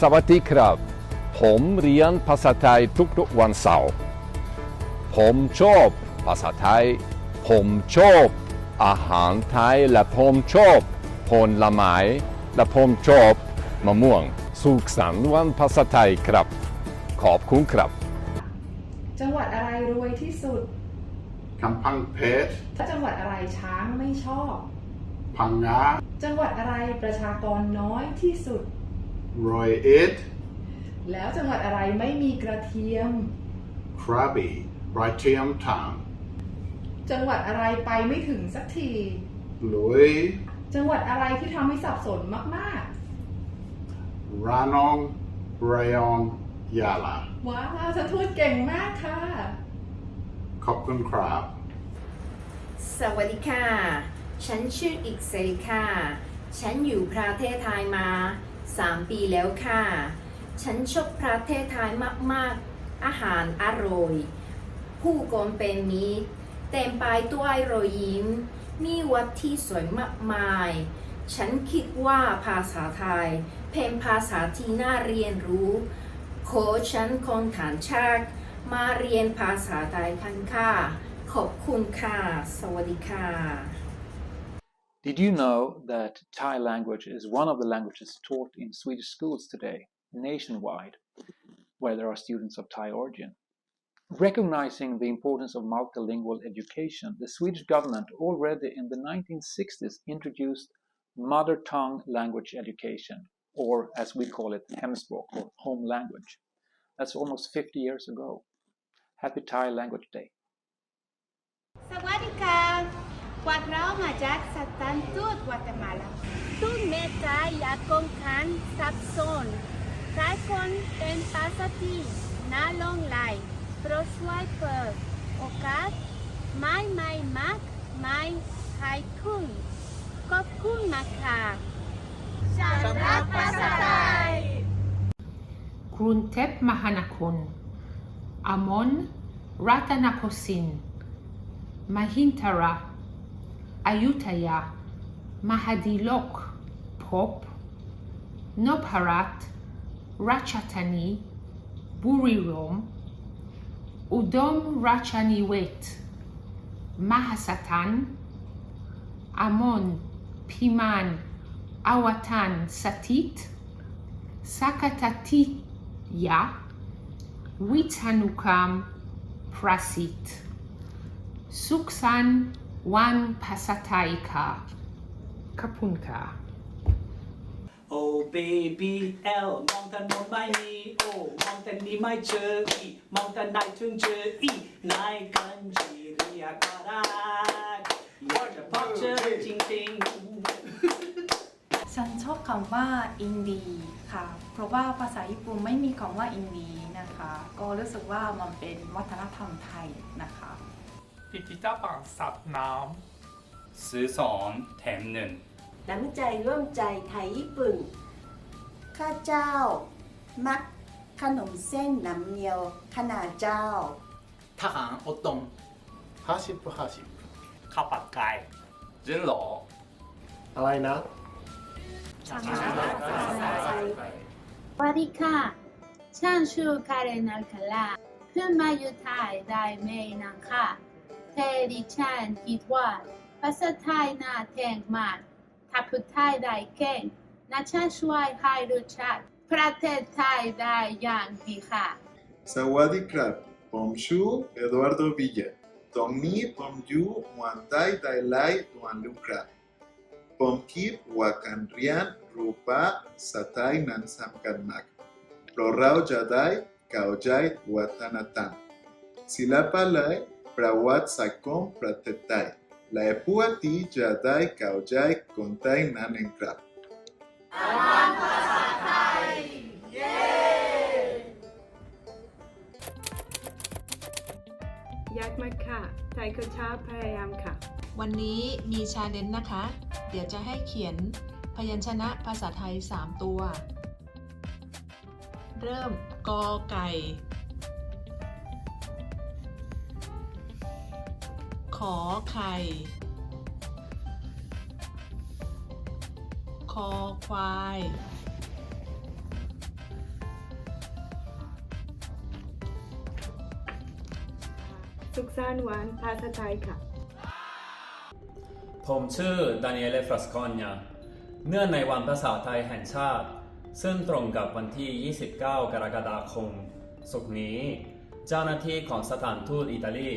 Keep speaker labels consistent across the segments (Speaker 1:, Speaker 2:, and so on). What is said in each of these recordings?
Speaker 1: สวัสดีครับ ผมเรียนภาษาไทยทุกๆวันเสาร์ผมชอบภาษาไทย ผมชอบอาหารไทยและผมชอบผลไม้และผมชอบมะม่วง สุขสันต์วันภาษาไทยครับ ขอบคุณครับ
Speaker 2: จังหวัดอะไรรวยที่สุด
Speaker 3: กำพังเพชร
Speaker 2: และจังหวัดอะไรช้างไม่ชอบ
Speaker 3: พังงา
Speaker 2: จังหวัดอะไรประชากรน้อยที่สุด
Speaker 3: รอยเอ็ด
Speaker 2: แล้วจังหวัดอะไรไม่มีกระเทียม
Speaker 3: คราบีไรเทียมทาว
Speaker 2: จังหวัดอะไรไปไม่ถึงสักที
Speaker 3: ลุย
Speaker 2: จังหวัดอะไรที่ทำให้สับสนมาก
Speaker 3: รานองระยองยาลา
Speaker 2: ๆว้าวฉันทูดเก่งมากค่ะ
Speaker 3: ขอบคุณครับ
Speaker 4: สวัสดีค่ะ ฉันชื่ออิกเซริค่ะ ฉันอยู่ประเทศไทยมา 3 ปีแล้วค่ะ ฉันชอบประเทศไทยมาก ๆ อาหารอร่อย ผู้คนเป็นมิตรเต็มไปด้วยรอยยิ้ม มีวัดที่สวยมากมาย ฉันคิดว่าภาษาไทย เป็นภาษาที่น่าเรียนรู้ขอฉันคนฐานชาติมาเรียนภาษาไทยกันค่ะ ขอบคุณค่ะ สวัสดีค่ะ
Speaker 5: Did you know that Thai language is one of the languages taught in Swedish schools today, nationwide, where there are students of Thai origin? Recognizing the importance of multilingual education, the Swedish government already in the 1960s introduced mother tongue language education, or as we call it, hemspråk or home language. That's almost 50 years ago. Happy Thai Language Day.
Speaker 6: ส วัสดีค่ะพวกเรามาจากสถานทูตกัวเตมาลาทุกเมตาอ ยากคงคันซับซ้อนหลายค นเป็นภาษาที่น่าหลงไหลโปรดช่วยเปิดโอกาสไม่ไม่มากไม่ให้คุณขอบคุณมากค่ะฉันรักภาษาไทย
Speaker 7: กรุงเทพมหานครอมนรัตนโกสินทร์มหินทราอยุธยามหาดิลกพบนพรัตน์ราชธานีบุรีรัมย์อุดมราชนิเวศน์มหัศจรรย์อมนพิมานอวตารสถิต Sakatatiya Witanukkam Prasit Suksan Wan Pasataika Kapunka
Speaker 8: โอ้เบบี้แอลมองถนนไม่มี โอ้มองแต่นี้ไม่เจออีมองแต่ไหนถึงเจออีนายกันจีเรียกว่าได้อยากจะพบเจอจริงๆ
Speaker 9: ฉันชอบคำว่าอินดีค่ะ เพราะว่าภาษาญี่ปุ่นไม่มีคำว่าอินดีนะคะ ก็รู้สึกว่ามันเป็นวัฒนธรรมไทยนะคะ
Speaker 10: พิพิธภัณฑ์สัตว์น้
Speaker 11: ซื้อสองแถมหนึ่ง
Speaker 12: น้ำใจร่วมใจไทยญี่ปุ่น ข้าเจ้า มัก ขนมเส้นน้ำเนียวขนาดเจ้า
Speaker 8: ทหารอดตง
Speaker 3: ห้าสิบห้าสิบ
Speaker 8: ข้าวผัดไก่
Speaker 11: จริงเหรอ
Speaker 3: อะไรนะ
Speaker 6: สวัสดีค่ะฉันชื่อคาเรนัลคาลาเพื่อนมาอยู่ไทยได้ไม่นานค่ะ แต่ดิฉันคิดว่าภาษาไทยน่าแทงมากถ้าพูดไทยได้เก่งน่าจะช่วยให้รู้จักประเทศไทยได้อย่างดีค่ะ
Speaker 13: สวัสดีครับ ผมชื่อเอดวาร์โดวิลเยตอนนี้ผมอยู่มืองไทยได้หลายเดือนล้วครับผมคิดว่าการเรียนรู้ภาษาไทยนั้นสำคัญมากเพราะเราจะได้เข้าใจวัฒนธรรมศิลปะแลเทศไทย และพวกที่จะได้เข้าใจคนไทยนั่นเองครับ
Speaker 2: ยากมากค่ะไทยคือชาพยายามค่ะ
Speaker 14: วันนี้มีชาเลนจ์นะคะ เดี๋ยวจะให้เขียนพยัญชนะภาษาไทย 3 ตัว เริ่มกอไก่ อไข่ คอควาย
Speaker 15: สุขสันต์วันภาษาไทยค่ะ
Speaker 16: ผมชื่อดานิเอเลฟรัสคอนยาเนื่องในวันภาษาไทยแห่งชาติ ซึ่งตรงกับวันที่ 29 กรกฎาคมศุกร์นี้ เจ้าหน้าที่ของสถานทูตอิตาลี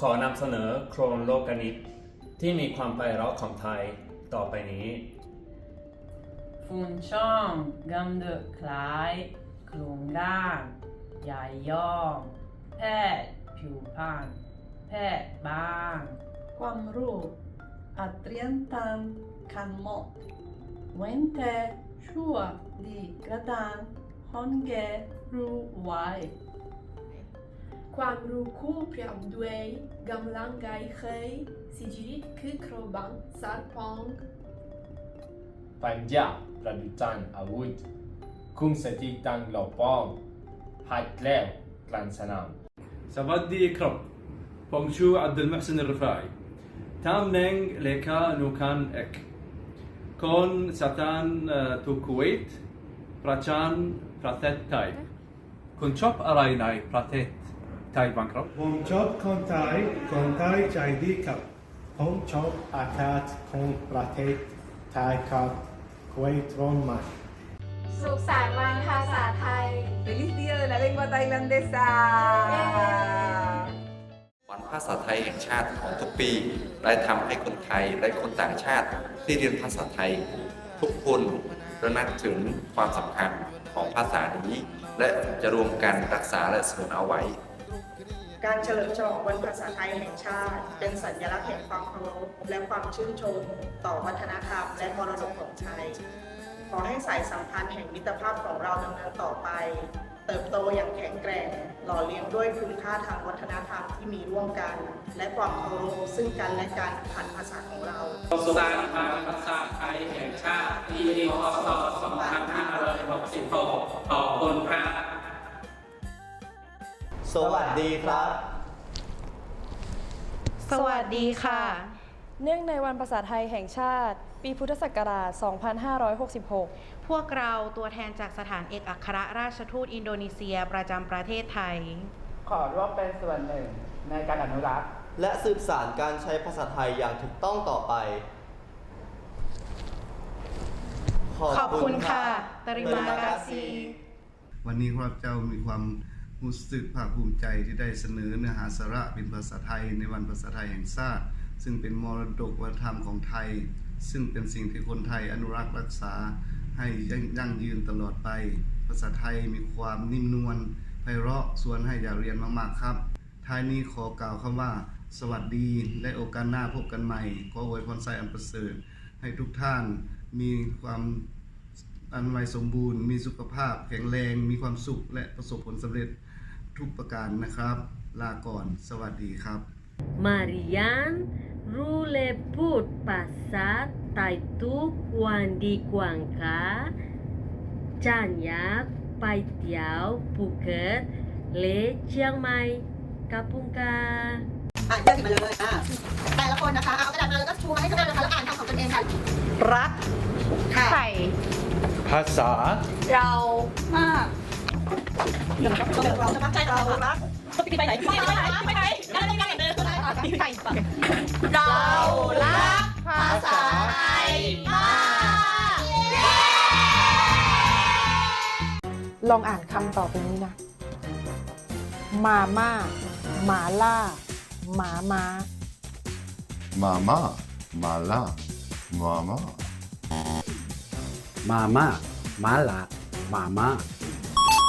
Speaker 16: ขอนำเสนอโครงโลกนิตที่มีความไพเราะของไทยต่อไปนี้
Speaker 17: ฝุ่นช่องกำเดคล้ายกลุ่มด้านใหญ่ย่อมแพทย์ผิวพรรณแพทย์บ้าง
Speaker 18: ความรู้อาจเรียนตามกันหมดเว้นแต่ชั่วดีกระดานฮอนแกรู้ไว้
Speaker 19: ความรู้คู่เปรียบด้วยกำลังกายเคยสิจิริตคือโครบังสารพอง
Speaker 20: ปัญญาประดุจันอาวุธ คุมสติตั้งหลบป้อง หัดแล้วกลันสนาม
Speaker 21: สวัสดีครับผมชื่ออับดุลมุฮซินรฟายตำแหน่งเลขานุการเอกคนสถานทูตคุเวตประจำประเทศไทยคุณชอบอะไรในประเทศ ไทยบ้างครับ
Speaker 22: ผมชอบคนไทยคนไทยใจดีครับผมชอบอากาศของประเทศไทยครับคุยตรงมา
Speaker 6: สุขสันต์วันภาษาไทย
Speaker 23: Feliz Día de la Lengua Tailandesa
Speaker 24: วันภาษาไทยแห่งชาติของทุกปีได้ทำให้คนไทยและคนต่างชาติที่เรียนภาษาไทย ทุกคนระลึกถึงความสำคัญของภาษานี้ และจะรวมกันรักษาและสงวนเอาไว้
Speaker 25: การเฉลิมฉลองวันภาษาไทยแห่งชาติ เป็นสัญลักษณ์แห่งความเคารพและความชื่นชม ต่อวัฒนธรรมและมรดกของไทย ขอให้สายสัมพันธ์แห่งมิตรภาพของเราดำเนินต่อไป เติบโตอย่างแข็งแกร่ง หล่อเลี้ยงด้วยคุณค่าทางวัฒนธรรมที่มีร่วมกัน และความเคารพซึ่งกันและกันผ่านภาษาของเรา
Speaker 8: สร้างภาษาไทยแห่งชาติปีพศ2566ขอบคุณครับ
Speaker 26: สวัสดีครับ
Speaker 27: สวัสดีค่ะ เนื่องในวันภาษาไทยแห่งชาติ ปีพุทธศักราช 2566
Speaker 28: พวกเราตัวแทนจากสถานเอกอัครราชทูตอินโดนีเซียประจำประเทศไทย
Speaker 29: ขอร่วมเป็นส่วนหนึ่งในการอนุรักษ์
Speaker 26: และสืบสานการใช้ภาษาไทยอย่างถูกต้องต่อไป
Speaker 28: ขอบคุณค่ะตริมากาซี
Speaker 30: วันนี้ข้าพเจ้ามีความ รู้สึกภาคภูมิใจที่ได้เสนอเนื้อหาสาระเป็นภาษาไทยในวันภาษาไทยแห่งชาติ ซึ่งเป็นมรดกวัฒนธรรมของไทย ซึ่งเป็นสิ่งที่คนไทยอนุรักษ์รักษาให้ยั่งยืนตลอดไป ภาษาไทยมีความนิ่มนวลไพเราะส่วนให้อยากเรียนมากๆครับ ท้ายนี้ขอกล่าวคำว่า สวัสดีและโอกาสหน้าพบกันใหม่ ขออวยพรไซอันประเสริฐให้ทุกท่านมีความอันไวยสมบูรณ์ มีสุขภาพแข็งแรง มีความสุขและประสบผลสำเร็จ ทุกประการนะครับ ลาก่อนสวัสดีครับ
Speaker 31: Marian Rule Put ภาษาไทยทุกวันดีกว่าค่ะฉันอยากไปเที่ยวภูเก็ตและเชียงใหม่กับพุงกา
Speaker 25: อะเลือกมาเลยอะแต่ละคนนะคะ เอากระดาษมาแล้วก็ชูมาให้กระดาษนะคะแล้วอ่านคำของตนเองค่ะ รักค่ะ
Speaker 30: ภาษา
Speaker 25: เรามาก เราจะมักใจเรารักไปไหนไปไหนไปไหนไปไหนไปไหนไปไหนเรารักภาษาไทยมาก
Speaker 32: ลองอ่านคำต่อไปนี้นะ มาม่า หมาล่า หมาม้า
Speaker 13: Mama, mala, mama.
Speaker 33: มาม่าม้าลามาม่า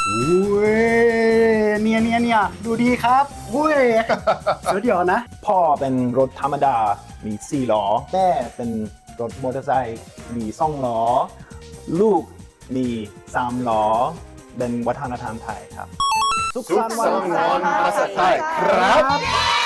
Speaker 33: อุ้ยเนี่ยเนี่ยเนี่ยดูดีครับอุ้ยเดี๋ยวนะ
Speaker 34: พ่อเป็นรถธรรมดา มีสี่ล้อแม่เป็นรถมอเตอร์ไซค์มีสองล้อ ลูกมีสามล้อ เป็นวัฒนธรรมไทยครับ
Speaker 13: สุขสันต์วันภาษาไทยครับ